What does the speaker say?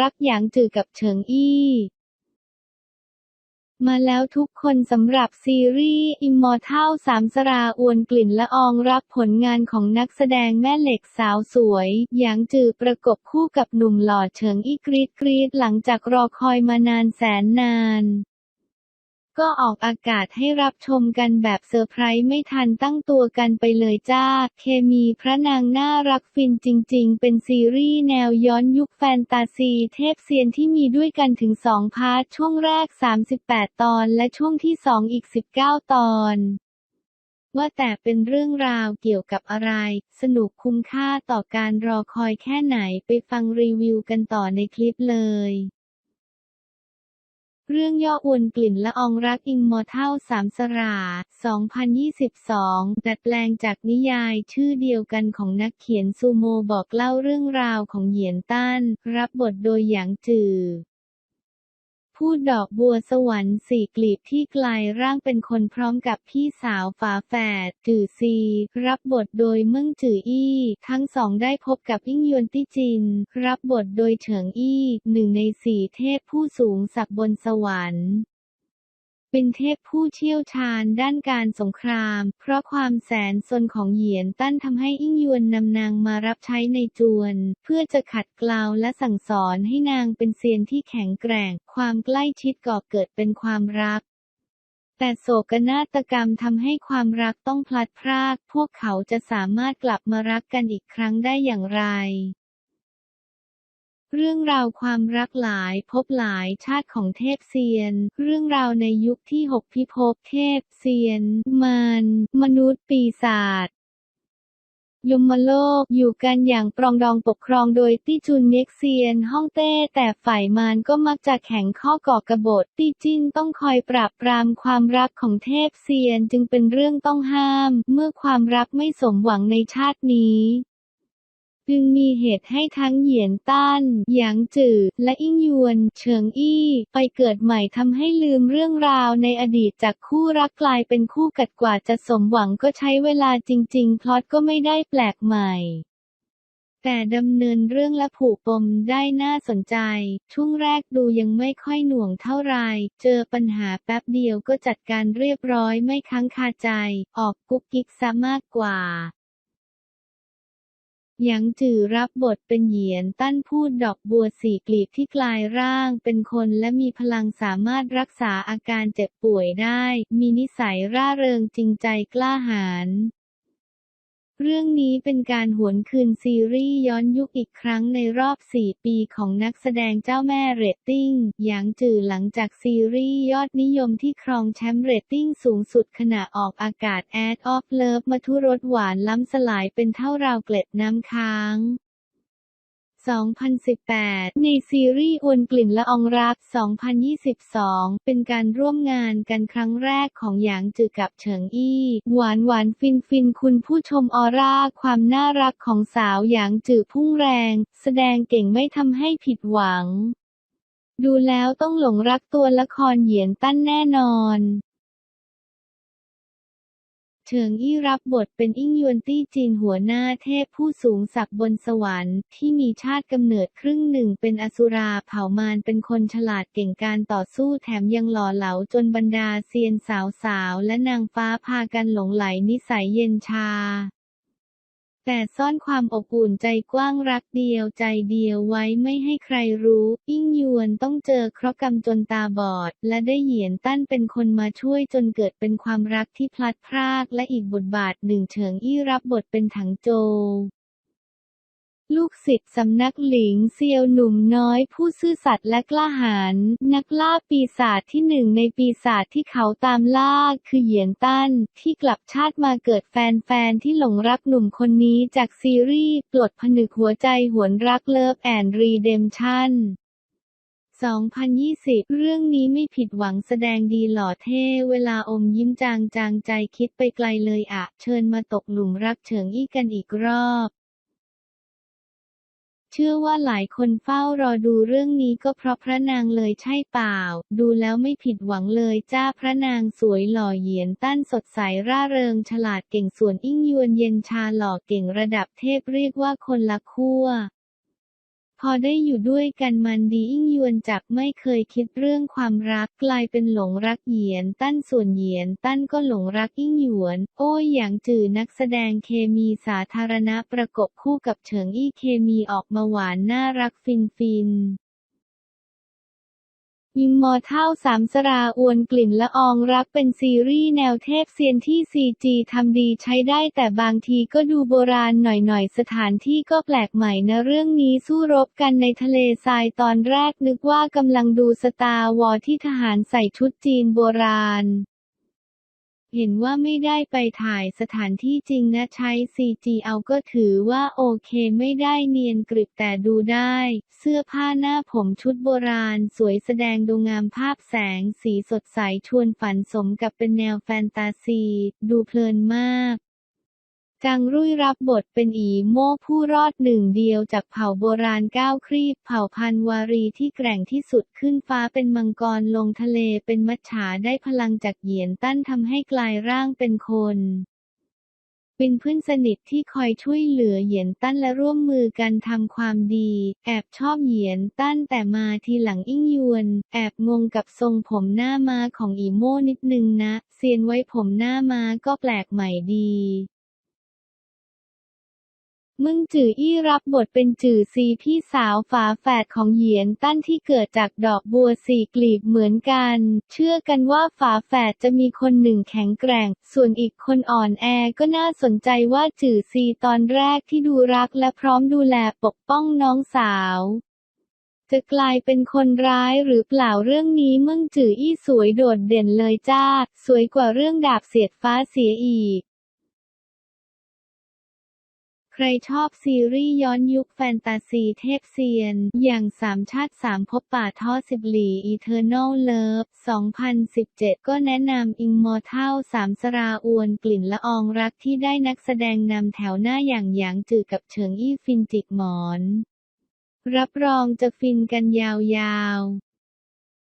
รักหยางจือกับเฉิงอี้ มาแล้วทุกคนสำหรับซีรีส์ Immortal สามสราอวนกลิ่นละอองรับผลงานของนักแสดงแม่เหล็กสาวสวยหยางจือประกบคู่กับหนุ่มหล่อเฉิงอี้กรีดกรีดหลังจากรอคอยมานานแสนนาน ก็ออกอากาศให้รับชมกันแบบเซอร์ไพรส์ไม่ทันตั้งตัวกันไปเลยจ้า เคมีพระนางน่ารักฟินจริง ๆ เป็นซีรีส์แนวย้อนยุคแฟนตาซีเทพเซียนที่มีด้วยกันถึง 2 พาร์ทช่วงแรก 38 ตอนและช่วงที่ 2 อีก 19 ตอนว่าแต่เป็นเรื่องราวเกี่ยวกับอะไร สนุกคุ้มค่าต่อการรอคอยแค่ไหนไปฟังรีวิวกันต่อในคลิปเลย เรื่องย่ออวนกลิ่นละอองรักอิงมอร์เทลสามสรา 2022 ดัดแปลงจากนิยายชื่อเดียวกันของนักเขียนซูโมบอกเล่าเรื่องราวของเหยียนต้าน รับบทโดยหยางจือ พูดดอกบัวสวรรค์สี่กลีบที่กลายร่างเป็นคนพร้อมกับพี่สาวฝาแฝดจือซี รับบทโดยเมิ่งจืออี้ ทั้งสองได้พบกับยิ่งยวนตี้จิน รับบทโดยเฉิงอี้หนึ่งในสี่เทพผู้สูงศักดิ์บนสวรรค์ เป็นเทพผู้เชี่ยวชาญด้านการสงคราม เพราะความแสนซนของเหยียนตั้นทำให้อิ่งยวนนำนางมารับใช้ในจวน เพื่อจะขัดเกลาและสั่งสอนให้นางเป็นเซียนที่แข็งแกร่ง ความใกล้ชิดก่อเกิดเป็นความรักแต่โศกนาฏกรรมทำให้ความรักต้องพลัดพราก พวกเขาจะสามารถกลับมารักกันอีกครั้งได้อย่างไร เรื่องราวความรักหลายภพหลายชาติของเทพเซียน เรื่องราวในยุคที่หกพิภพเทพเซียน มารมนุษย์ปีศาจยมโลกอยู่กันอย่างปรองดองปกครองโดยตี้จุนเน็กเซียนฮ่องเต้ แต่ฝ่ายมารก็มักจะแข็งข้อก่อกระบฏตี้จินต้องคอยปราบปรามความรักของเทพเซียนจึงเป็นเรื่องต้องห้าม เมื่อความรักไม่สมหวังในชาตินี้ จึงมีเหตุให้ทั้งเหยียนต้านหยางจือ และอิ่งยวนเฉิงอี้ ไปเกิดใหม่ทำให้ลืมเรื่องราวในอดีตจากคู่รักกลายเป็นคู่กัดกว่าจะสมหวังก็ใช้เวลาจริง ๆ พล็อตก็ไม่ได้แปลกใหม่แต่ดำเนินเรื่องและผูกปมได้น่าสนใจ ช่วงแรกดูยังไม่ค่อยหน่วงเท่าไหรเจอปัญหาแป๊บเดียวก็จัดการเรียบร้อยไม่ค้างคาใจ ออกกุ๊กกิ๊กซะมากกว่า หยางจือรับบทเป็นเหยียนตั้นพูดดอกบัวสี่กลีบที่กลายร่างเป็นคนและมีพลังสามารถรักษาอาการเจ็บป่วยได้ มีนิสัยร่าเริงจริงใจกล้าหาญ เรื่องนี้เป็นการหวนคืนซีรีส์ย้อนยุคอีกครั้งในรอบ 4 ปีของนักแสดงเจ้าแม่เรตติ้ง หยางจือหลังจากซีรีส์ยอดนิยมที่ครองแชมป์เรตติ้งสูงสุดขณะออกอากาศแอดออฟเลิฟมาทุรสหวานล้ำสลายเป็นเท่าราวเกล็ดน้ำค้าง 2018 ในซีรีส์อวนกลิ่นละอองรัก 2022 เป็นการร่วมงานกันครั้งแรกของหยางจือกับเฉิงอี้ หวานหวานฟินฟินคุณผู้ชมออร่าความน่ารักของสาวหยางจือพุ่งแรง แสดงเก่งไม่ทำให้ผิดหวัง ดูแล้วต้องหลงรักตัวละครเหยียนตั้นแน่นอน เฉิงอี้รับบทเป็นอิ่งยวนตี้จีนหัวหน้าเทพผู้สูงศักดิ์บนสวรรค์ที่มีชาติกำเนิดครึ่งหนึ่งเป็นอสุราเผ่ามารเป็นคนฉลาดเก่งการต่อสู้แถมยังหล่อเหลาจนบรรดาเซียนสาวๆและนางฟ้าพากันหลงไหลนิสัยเย็นชา แต่ซ่อนความอบอุ่นใจกว้างรักเดียวใจเดียวไว้ไม่ให้ใครรู้อิ่งยวนต้องเจอเคราะห์กรรมจนตาบอด และได้เหยียนตั้นเป็นคนมาช่วยจนเกิดเป็นความรักที่พลัดพราก และอีกบทบาทหนึ่งเฉิงอี้รับบทเป็นถังโจ ลูกศิษย์สำนักหลิงเซียวหนุ่มน้อยผู้ซื่อสัตย์และกล้าหาญนักล่าปีศาจที่หนึ่งในปีศาจที่เขาตามล่าคือเหยียนตั้น ที่กลับชาติมาเกิดแฟนๆที่หลงรักหนุ่มคนนี้จากซีรีส์ปลดผนึกหัวใจหวนรักเลิฟแอนด์รีเดมชั่น2020 เรื่องนี้ไม่ผิดหวังแสดงดีหล่อเท่ เวลาอมยิ้มจางจางใจคิดไปไกลเลยอะ เชิญมาตกหลุมรักเฉิงอี้กันอีกรอบ ชื่อว่าหลายคนเฝ้ารอดูเรื่องนี้ก็เพราะพระนางเลยใช่เปล่า ดูแล้วไม่ผิดหวังเลยจ้าพระนางสวยหล่อเหยียนตั้นสดใสร่าเริงฉลาดเก่งส่วนอิ่งยวนเย็นชาหล่อเก่งระดับเทพเรียกว่าคนละขั้ว พอได้อยู่ด้วยกันมันดีอิ่งยวนจากไม่เคยคิดเรื่องความรักกลายเป็นหลงรักเหยียนตั้นส่วนเหยียนตั้นก็หลงรักอิ่งหยวน โอ้ยอย่างจื่อนักแสดงเคมีสาธารณะประกบคู่กับเฉิงอี้เคมีออกมาหวานน่ารักฟินฟิน ยิมมอเท่าสามสราอวนกลิ่นละอองรักเป็นซีรีส์แนวเทพเซียนที่ซีจีทำดีใช้ได้แต่บางทีก็ดูโบราณหน่อยๆ สถานที่ก็แปลกใหม่นะเรื่องนี้สู้รบกันในทะเลทรายตอนแรกนึกว่ากำลังดูสตาร์วอร์ที่ทหารใส่ชุดจีนโบราณ เห็นว่าไม่ได้ไปถ่ายสถานที่จริงนะใช้ซีจีเอาก็ถือว่าโอเคไม่ได้เนียนกริบแต่ดูได้ เสื้อผ้าหน้าผมชุดโบราณ สวยแสดงดูงามภาพแสงสีสดใสชวนฝันสมกับเป็นแนวแฟนตาซี ดูเพลินมาก จังรุ่ยรับบทเป็นอีโม่ผู้รอดหนึ่งเดียวจากเผ่าโบราณก้าวครีบ เผ่าพันวารีที่แกร่งที่สุดขึ้นฟ้าเป็นมังกรลงทะเลเป็นมัจฉาได้พลังจากเหยียนตั้นทำให้กลายร่างเป็นคนเป็นเพื่อนสนิทที่คอยช่วยเหลือเหยียนตั้นและร่วมมือกันทำความดี แอบชอบเหยียนตั้นแต่มาทีหลังอิ่งยวน แอบงงกับทรงผมหน้ามาของอีโม่นิดนึงนะ เซียนไว้ผมหน้ามาก็แปลกใหม่ดี มึงจืออี้รับบทเป็นจือซีพี่สาวฝาแฝดของเหยียนตั้นที่เกิดจากดอกบัวสี่กลีบเหมือนกัน เชื่อกันว่าฝาแฝดจะมีคนหนึ่งแข็งแกร่ง ส่วนอีกคนอ่อนแอก็น่าสนใจว่าจือซีตอนแรกที่ดูรักและพร้อมดูแลปกป้องน้องสาวจะกลายเป็นคนร้ายหรือเปล่าเรื่องนี้มึงจืออี้สวยโดดเด่นเลยจ้า สวยกว่าเรื่องดาบเสียดฟ้าเสียอีก ใครชอบซีรีส์ย้อนยุคแฟนตาซีเทพเซียน อย่างสามชาติสามภพป่าท่อสิบหลี Eternal Love 2017 ก็แนะนำอิงมอเท่าสามสราอวนกลิ่นละอองรักที่ได้นักแสดงนำแถวหน้าอย่างหยางจือกับเฉิงอี้ฟินจิกหมอน รับรองจะฟินกันยาวๆ